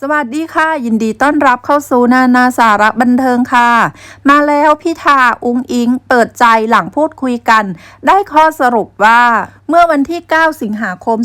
สวัสดีค่ะ ยินดีต้อนรับเข้าสู่นานาสาระบันเทิงค่ะ มาแล้วพิธาอุ้งอิง เปิดใจหลังพูดคุยกัน ได้ข้อสรุปว่า เมื่อวันที่ 9 สิงหาคม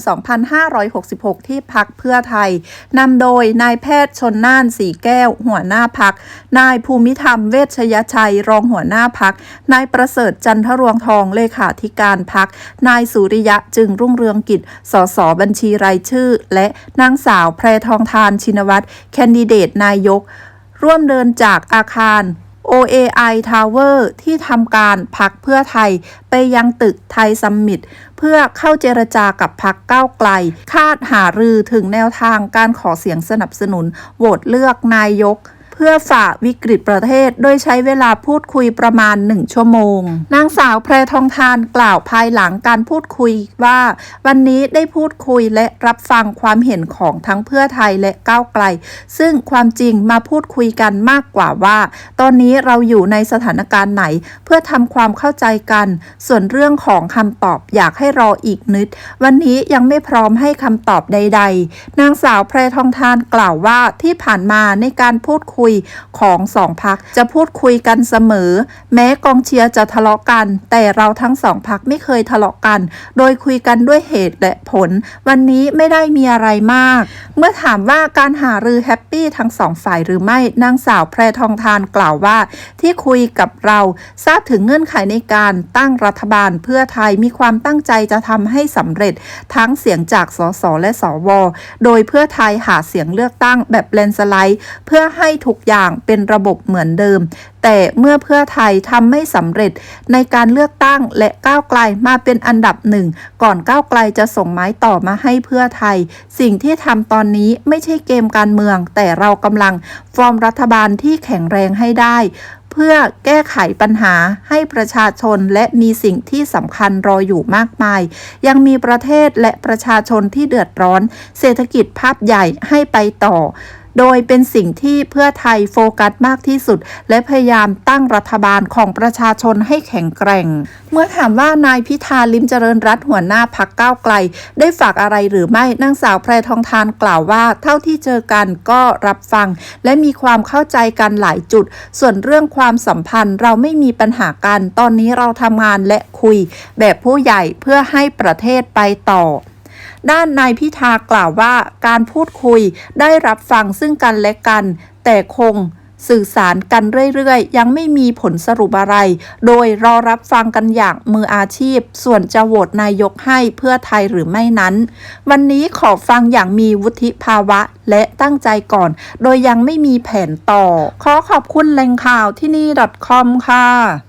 2566 ที่พักเพื่อไทยนำโดยนายแพทย์ชนน่านสีแก้ว หัวหน้าพัก นายภูมิธรรมเวชยชัย รองหัวหน้าพัก นายประเสริฐจันทรวงทองเลขาธิการพัก นายสุริยะจึงรุ่งเรืองกิจสสบัญชีรายชื่อ และนางสาวแพรทองทานชินวัตรแคนดิเดตนายก ร่วมเดินจากอาคาร OAI Tower ที่ทำการพักเพื่อไทยไปยังตึกไทยซัมมิตเพื่อเข้าเจรจากับพักก้าวไกล คาดหารือถึงแนวทางการขอเสียงสนับสนุนโหวตเลือกนายก พื่อฝ่าวิกฤตประเทศ โดยใช้เวลาพูดคุยประมาณ 1 ชั่วโมง นางสาวแพรทองทานกล่าวภายหลังการพูดคุยว่า วันนี้ได้พูดคุยและรับฟังความเห็นของทั้งเพื่อไทยและก้าวไกล ซึ่งความจริงมาพูดคุยกันมากกว่าว่า ตอนนี้เราอยู่ในสถานการณ์ไหน เพื่อทำความเข้าใจกัน ส่วนเรื่องของคำตอบอยากให้รออีกนิด วันนี้ยังไม่พร้อมให้คำตอบใด ๆ นางสาวแพรทองทานกล่าวว่าที่ผ่านมาในการพูดคุยของสองพักจะพูดคุยกันเสมอ แม้กองเชียร์จะทะเลาะกัน แต่เราทั้งสองพักไม่เคยทะเลาะกัน โดยคุยกันด้วยเหตุและผล วันนี้ไม่ได้มีอะไรมาก เมื่อถามว่าการหารือแฮปปี้ทั้งสองฝ่ายหรือไม่นางสาวแพรทองทานกล่าวว่า ที่คุยกับเราทราบถึงเงื่อนไขในการตั้งรัฐบาลเพื่อไทยมีความตั้งใจจะทำให้สำเร็จทั้งเสียงจากสสและสว โดยเพื่อไทยหาเสียงเลือกตั้งแบบเลนสไลด์ เพื่อให้ทุกอย่างเป็นระบบเหมือนเดิม แต่เมื่อเพื่อไทยทำไม่สำเร็จในการเลือกตั้งและก้าวไกลมาเป็นอันดับหนึ่ง ก่อนก้าวไกลจะส่งไม้ต่อมาให้เพื่อไทย สิ่งที่ทำตอนนี้ไม่ใช่เกมการเมือง แต่เรากำลังฟอร์มรัฐบาลที่แข็งแรงให้ได้เพื่อแก้ไขปัญหาให้ประชาชนและมีสิ่งที่สำคัญรออยู่มากมาย ยังมีประเทศและประชาชนที่เดือดร้อน เศรษฐกิจภาพใหญ่ให้ไปต่อ โดยเป็นสิ่งที่เพื่อไทยโฟกัสมากที่สุด และพยายามตั้งรัฐบาลของประชาชนให้แข็งแกร่ง เมื่อถามว่านายพิธาลิมเจริญรัตหัวหน้าพักก้าวไกล ได้ฝากอะไรหรือไม่นางสาวแพรทองทานกล่าวว่า เท่าที่เจอกันก็รับฟัง และมีความเข้าใจกันหลายจุด ส่วนเรื่องความสัมพันธ์เราไม่มีปัญหากันตอนนี้เราทำงานและคุย แบบผู้ใหญ่เพื่อให้ประเทศไปต่อ ด้านนายพิธากล่าวว่าการพูดคุยได้รับฟังซึ่งกันและกัน แต่คงสื่อสารกันเรื่อยๆ ยังไม่มีผลสรุปอะไร โดยรอรับฟังกันอย่างมืออาชีพ ส่วนจะโหวตนายกให้เพื่อไทยหรือไม่นั้น วันนี้ขอฟังอย่างมีวุฒิภาวะและตั้งใจก่อน โดยยังไม่มีแผนต่อ ขอขอบคุณแหล่งข่าวที่นี่ .com ค่ะ